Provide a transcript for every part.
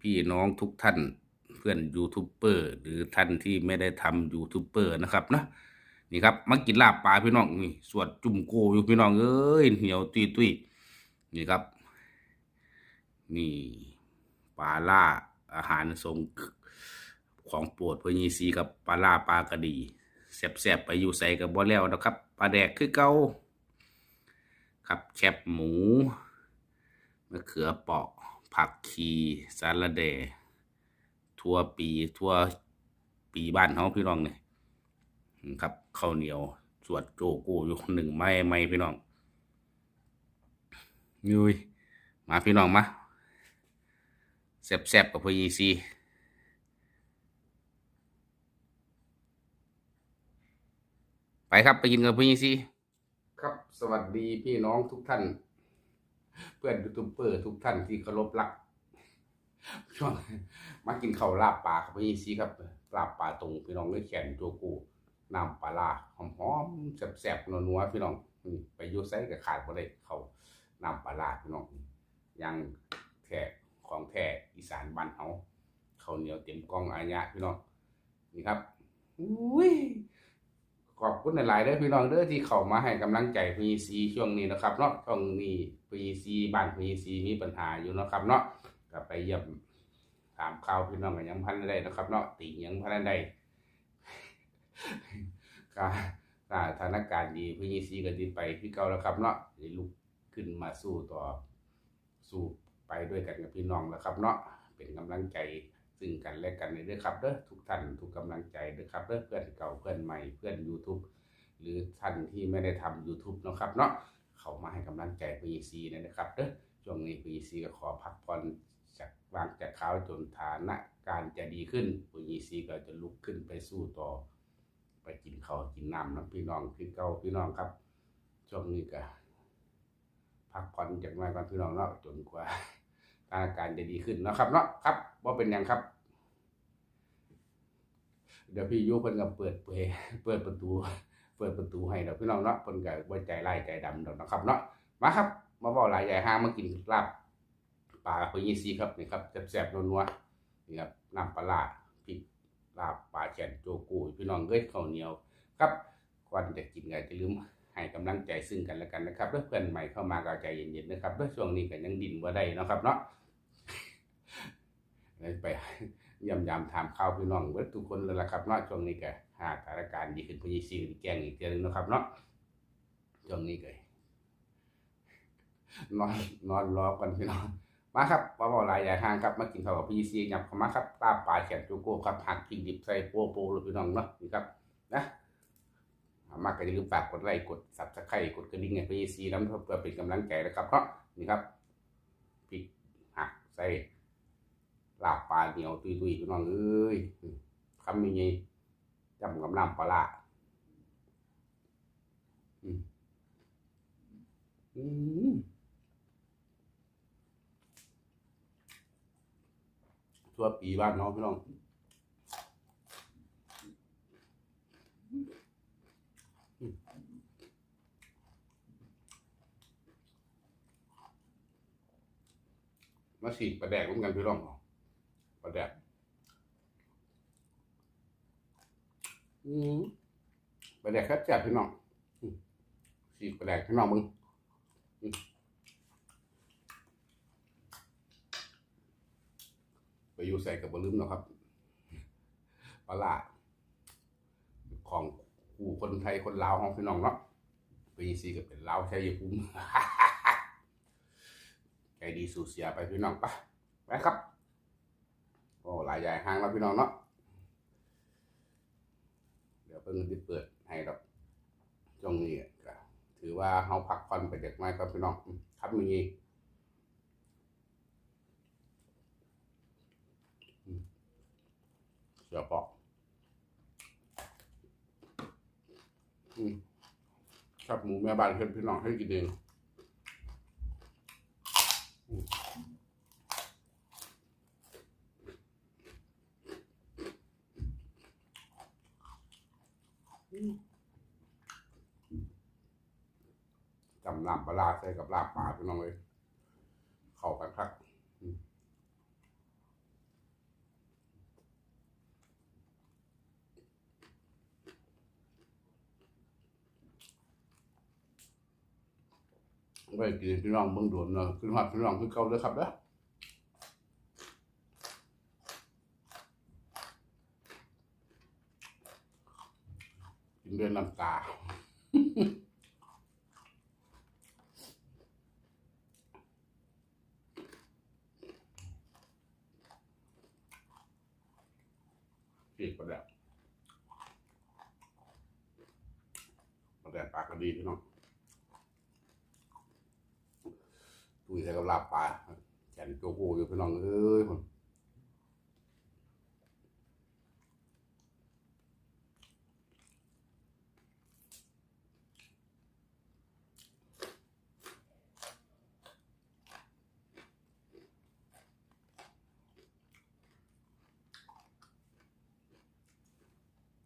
พี่น้องทุกท่านเพื่อนยูทูบเบอร์หรือท่านที่ไม่ได้ทำยูทูบเบอร์นะครับนะนี่ครับมากินลาบปลาพี่น้องนี่สวดจุ่มโกอยู่พี่น้องเอ้ยเหนียวตุยตุยนี่ครับ นี่ปลาล่าอาหารทรงของโปรดพื่อนยีซีกับปลาล่าปลากระดีแซ่บๆไปอยู่ใส่กับบ่แล้วนะครับปลาแดกคือเกาครับแคบหมูมะเขือเปาะ ผักชีสาระแดทั่วปีทั่วปีบ้านเขาพี่น้องเนี่ยครับข้าวเหนียว สวดโจโก้อยู่หนึ่งไม้ไม้พี่น้องยุยมาพี่น้องมาแซ่บๆกับพี่ซีไปครับไปกินกับพีซีครับสวัสดีพี่น้องทุกท่าน เพื่อนยูทูบเบอร์ทุกท่านที่เคารพรักช่วงมากินข้าวลาบปลาครับพี่ซีครับลาบปลาตรงพี่น้องเลยแขนโจกูน้ำปลาลาหอมๆแซ่บๆนัวๆพี่น้องไปอยูไซกับขาดบ่ได้เขาวน้ำปลาลาพี่น้องยังแท้ของแท้อีสานบ้านเฮาข้าวเหนียวเต็มกล่องอาญะพี่น้องนี่ครับอุ้ย ขอบคุณหลายๆเด้อพี่น้องเด้อที่เข้ามาให้กำลังใจ PEC ช่วงนี้นะครับเนาะช่วงนี้ PEC บ้าน PEC มีปัญหาอยู่นะครับเนาะก็ไปเยี่ยมถามข่าวพี่น้องกันยังพันได้นะครับเนาะติยังพันได้ก็สถานการณ์ดี PEC ก็ดีไปที่เก่าแล้วครับเนาะได้ลุกขึ้นมาสู้ต่อสู้ไปด้วยกันกับพี่น้องแล้วครับเนาะเป็นกำลังใจ ซึ่งกันและกันในเด้อครับเด้อทุกท่านทุกกำลังใจเด้อครับเด้อเพื่อนเก่าเพื่อนใหม่เพื่อน YouTube หรือท่านที่ไม่ได้ทำ YouTube เนาะครับเนาะเขามาให้กำลังใจ PEC นะครับเด้อช่วงนี้ PEC ก็ขอพักผ่อนจากวางจากเขาจนฐานะการจะดีขึ้น PEC ก็จะลุกขึ้นไปสู้ต่อ ไปกินเขากินน้ำน้ำพี่น้องพี่เก่าพี่น้องครับช่วงนี้ก็พักผ่อนจากหน้อยก่อนพี่น้องเนาะจนกว่า สถาการจะดีขึ้นนะครับเนาะครับว่าเป็นหยังครับ เดี๋ยวพี่ยุเพิ่นก็เปิดเผยเปิดประตู เปิดประตูให้เราพี่น้องเนาะเพิ่นก็บ่ใจไล่ใจดำดอกนะครับเนาะมาครับ มาบอกหลายใหญ่ห้ามากินลาบปลาพยีซีครับนี่ครับแซ่บๆนัวๆนี่ครับน้ำปลาพริกลาบปลาแขนโจกูพี่น้องเอ้ยข้าวเหนียวครับก่อนจะกินก็อย่าลืมให้กำลังใจซึ่งกันและกันนะครับเด้อเพื่อนใหม่เข้ามาก็ใจเย็นๆนะครับเด้อช่วงนี้ก็ยังดินบ่าได้นะครับเนาะ ไปยำยำถามข่าวพี่น้องเบิดทุกคนเลยละครับเนาะช่วงนี้ก็หาสถานการณ์ดีขึ้นพี่ซีแกล้งอีกเทื่อนึงนะครับเนาะช่วงนี้ก็นอนนอนรอกันพี่น้องมาครับว่าบ่หลายอย่ทางครับมากินข้าวกับพี่ซีหยับเข้ามาครับตาปลาแขนจูโก้ครับหักพริกดิบใส่โปโปเลยพี่น้องเนาะนี่ครับนะมากก็อย่าลืมฝากกดไลค์กดซับสไครต์กดกระดิ่งให้พี่ซีน้ำเพื่อเป็นกำลังใจนะครับเนาะนี่ครับพริกหักใส่ ลาบปลาเหนียวตุยตุยพี่น้องเอ้ยคำนี้ไงจำกับน้ำปลาอืมอืมทั่วปีบ้านน้องพี่น้องมาฉีประแดกร่วมกันพี่น้อง ประแดกอืมประแดกแค่แซ่บพี่น้องอืมสีกประแดกพี่น้องมึงอืมไปอยู่ใส่กับบลืมเนาะครับปลาร้าของคู่คนไทยคนลาวของพี่น้องเนาะไปซีก็เป็นลาวใช่ยภูมิใจดีสู่เสียไปพี่น้องปะไปครับ โอ้หลายใหญ่ห้างแล้วพี่น้องเนาะเดี๋ยวเพิ่งจะเปิดให้ดอกช่วงนี้ก็ถือว่าเฮาพักผ่อนไปเด็กน้ครับพี่น้องครับมีเสือปอกอืมครับหมูแม่บ้านเพื่อนพี่น้องให้กินเอง กับลาบหมาพี่น้องเลยเข้ากันครับไปกินพี่น้องเบื้องด่วนเนาะขึ้นหัดพี่น้องขึ้นเกาเลยครับนะกินด้วยน้ำตา ตุยใส่กับลาบปลาแขนโจโกอยู่พี่น้องเอ้ยผม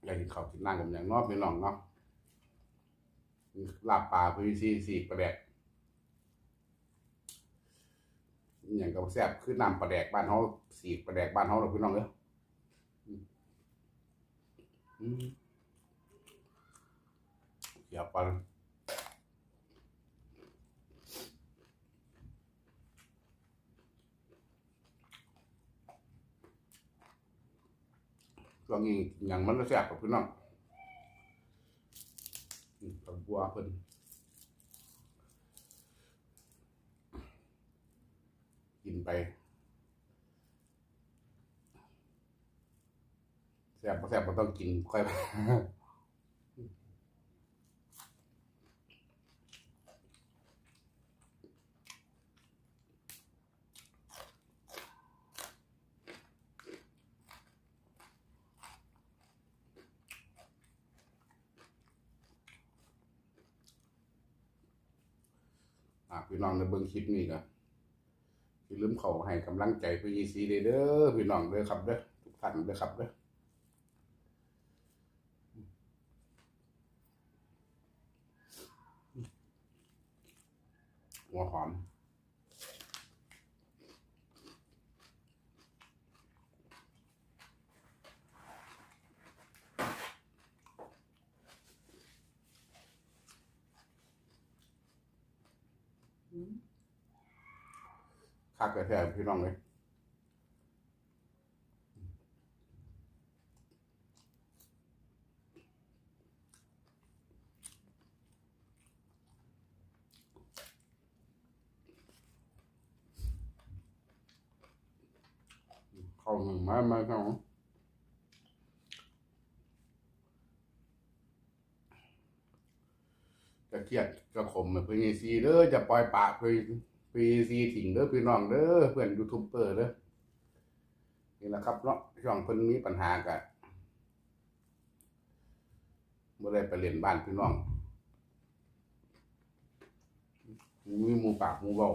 อยากกินข้าวกินน้ำกับอย่างนอกพี่น้องเนาะลาบปลาพี่ซีสี่ประแดก อย่างกับแซ่บคือน้ำปลาแดกบ้านเขาสีปลาแดกบ้านเขาเราพี่น้องเด้ออืมอืมเกี่ยวปลาช่วงนี้อย่างมันก็แซ่บกับพี่น้องอืมกับบัวเพิ่น กินไปแซ่บแซ่บก็ต้องกินค่อยไปอะพี่น้องในเบิ่งคลิปนี้ก็ อย่าลืมเขาให้กำลังใจพี่ยีซีเด้อพี่น้องเด้อครับเด้อทุกท่านเด้อครับเด้อหัวหอม คักแท้ๆพี่น้องเลยเข้าหนึ่งมามาเข้าจะเครียดจะขมแบบพี่ซีเด้อจะปล่อยปากพี่ พีซีถิ่งเด้อพี่น้องเด้อเพื่อนยูทูบเบอร์เด้อนี่แหละครับเนาะช่องเพิ่นมีปัญหากันเมื่อไรไปเล่นบ้านพี่น้องมีหมูปากหมูเบา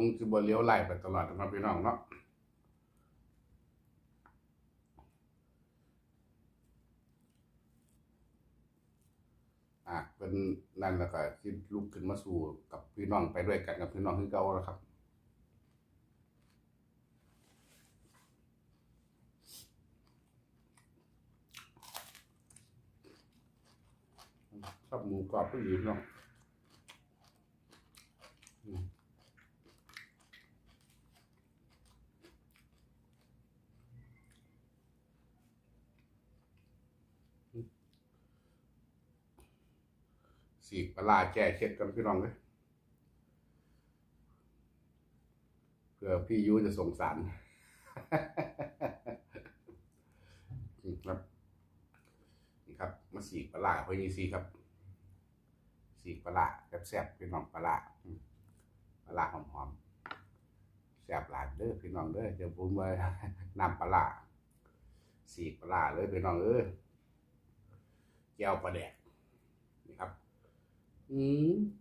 งจะบ่เลี้ยวไหลไปตลอดนะพี่น้องเนาะอะเป็นนั่นแหละก็ที่ลุกขึ้นมาสู่กับพี่น้องไปด้วยกันกับพี่น้องคือเก่าแล้วครับชอบหมูกรอบก็ดีพี่น้องอืมสีกป ลาร้าแก้เคล็ดกันพี่น้องเลยเพื่อพี่ยูจะสงสารนี่ครับนี่ครับมาสีปลาร้าพอยีซีครับ สีปลาร้าแซ่บๆพี่น้องปลาร้าปลาหอมๆแซ่บหลายเด้อพี่น้องเด้อเดี๋ยวผมมานำปลาร้าสีปลาร้าเลยพี่น้องเอ้ยแก้วปลาแดกนี่ครับ E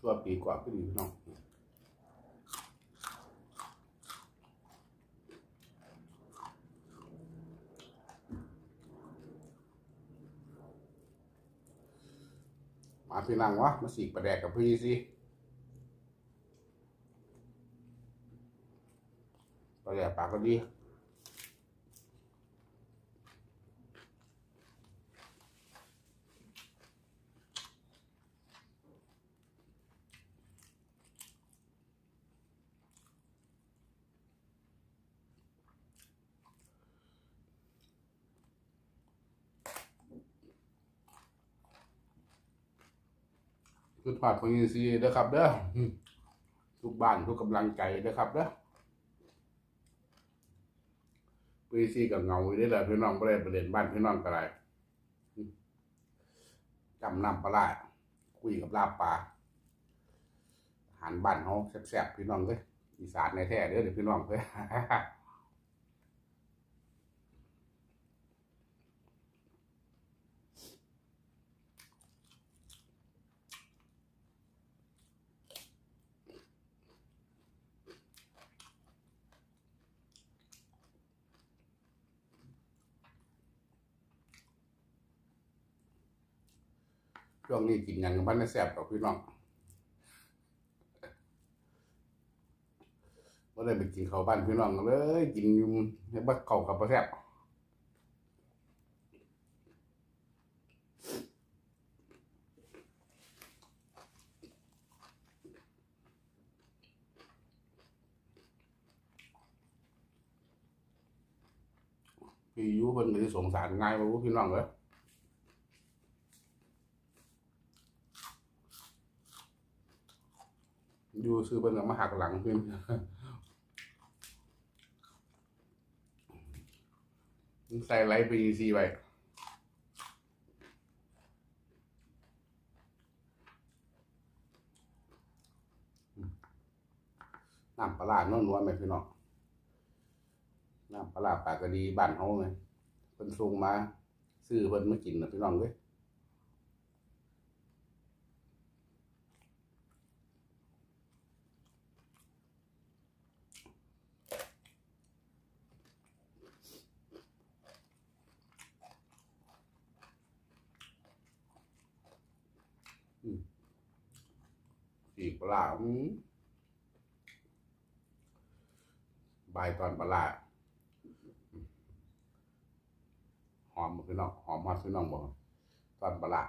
tua pico, ó, não. พี่นังวะมาสีประแดกกับพี่สิประแดกปากก็ดี คือผ่านของยินซีเด้อครับเด้อทุกบ้านทุกกำลังใจเด้อครับเด้อปีซีกับเงาอีได้เลยพี่น้องบ่ได้ประเด็นบ้านพี่น้องก็ได้อืมจำนำปลาคุยกับลาบปลาหารบ้านเฮาแซ่บๆพี่น้องเด้ออีสานในแท้เด้อเดี๋ยวพี่น้องเด้อ ช่วงนี้กินหยังกับบ้านแซ่บกับพี่น้องบ่ได้ไปกินข้าวบ้านพี่น้องเลยกินอยู่ให้บักเข้ากับบ่แซ่บพี่ยู่เพิ่นก็สิสงสารง่ายบ่รู้พี่น้องเด้อ อยู่ซื้อเพิ่นก็มาหักหลังเพิ่นใส่ไลท์ปีซีไว้น้ำปลาร้านัวๆแม่พี่น้องน้ำปลาร้าปากระดีบ้านเฮาไงเพิ่นส่งมา ซื้อเพิ่นมากินนะพี่น้องเด้ย ลาร้าอืมใบตอนปลาร้าหอมบ่พี่น้องหอมมากพี่น้องบอกตอนปลาร้า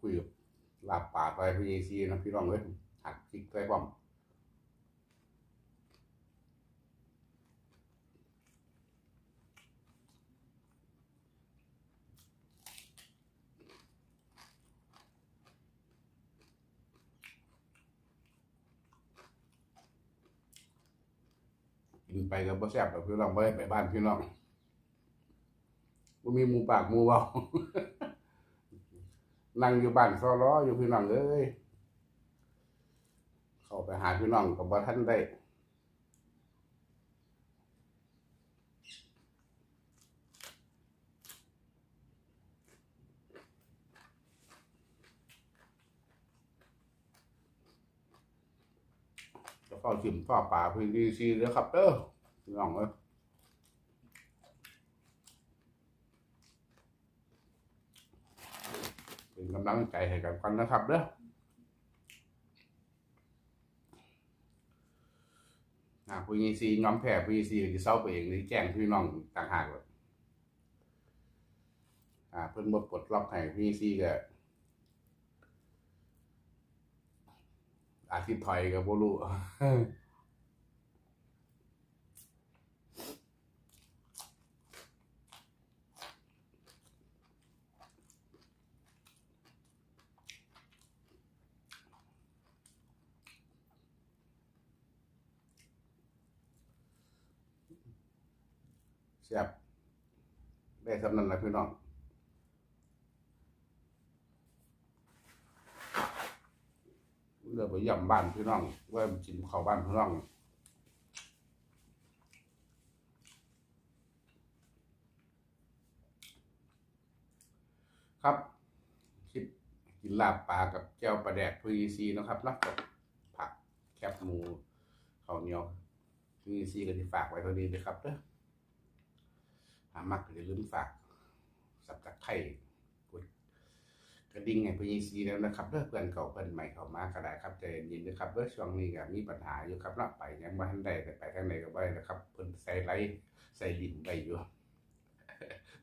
คุยกับลาบปลาไปพีซีนะพี่น้องเลยหักพริกใส่ป้อมกินไปกับบ่แซ่บกับพี่น้องบ่ได้ไปบ้านพี่น้องบ่มีหมูปากหมูเว้า นั่งอยู่บ้านซอล้ออยู่พี่น้องเอ้ยเข้าไปหาพี่น้องกับบ่ท่านได้จะเข้าชิมข้าวป่าพื้นที่ซีแล้วครับเด้อพี่น้องเอ้ยเป็นกำลังใจให้กันกันนะครับเด้ออ่าพื้นที่ซีย้อมแผ่พื้นที่ซีจะเศร้าไปเองนี่แจ้งพี่น้องต่างหากเลยอ่าเพิ่นบ่ปลดล็อกให้พื้นที่ซีก็อาทิตย์ถอยกับโบ่รู้ อ สียบได้สำนันละ พี่น้องเลือกไปย่ำบ้านพี่น้องว่ากินข้าวบ้านพี่น้องครับคลิปกินลาบปลากับแก้วปลาแดกพีซีนะครับเนาะกับผักแคบหมูข้าวเหนียวพีซีก็ที่ฝากไว้เท่านี้เลยครับเด้อหามักก็อย่าลืมฝาก สับตะไคร่กดกระดิ่งให้พีซีแล้วนะครับเด้อเพื่อนเก่าเพื่อนใหม่เข้ามาก็ได้ครับใจเย็นๆนะครับเด้อช่วงนี้ก็มีปัญหาอยู่ครับเนาะไปยังบ้านใดแต่ไปทางไหนก็ไปนะครับเพิ่นใส่ไลท์ใส่ลิ้นไปอยู่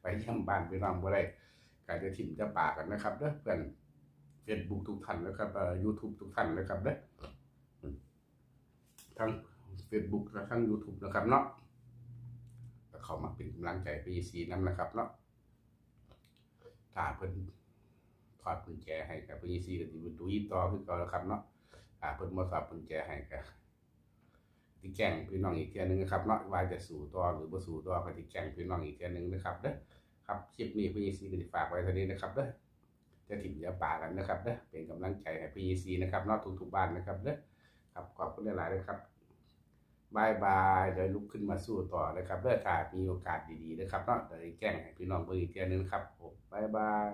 ไปย่ำบ้านพี่น้องบ่ได้การจะถิ่มจะปากกันนะครับเด้อเพื่อนเฟซบุ๊กทุกท่านนะครับเอ่อยูทูบทุกท่านนะครับเด้อทั้งเฟซบุ๊กและทั้ง YouTube นะครับเนาะก็เข้ามาเป็นกำลังใจไปซีน้ำนะครับเนาะ ถ้าเพิ่นถอดกุญแจให้กับพี่ซีก็สิดูอีต่อคือเก่าแล้วครับเนาะถ้าเพิ่นบ่ถอดกุญแจให้ก็ที่แจ้งพี่น้องอีกเทื่อนึงนะครับเนาะว่าจะสู่ต่อหรือบ่สู่ต่อก็สิแจ้งพี่น้องอีกเทื่อนึงนะครับเด้อครับคลิปนี้พี่ซีก็จะฝากไว้เท่านี้นะครับเด้อจะถิ่มจะป่ากันนะครับเด้อเป็นกำลังใจให้พี่ซีนะครับเนอกทุกๆบ้านนะครับเด้อครับขอบคุณหลายๆนะครับ บายบายเดี๋ยวลุกขึ้นมาสู้ต่อนะครับเรื่อถ้ามีโอกาสดีๆนะครับเนาะเดี๋ยวแจ้งให้พี่น้องเบอร์อีกเทีนึงครับผมบายบาย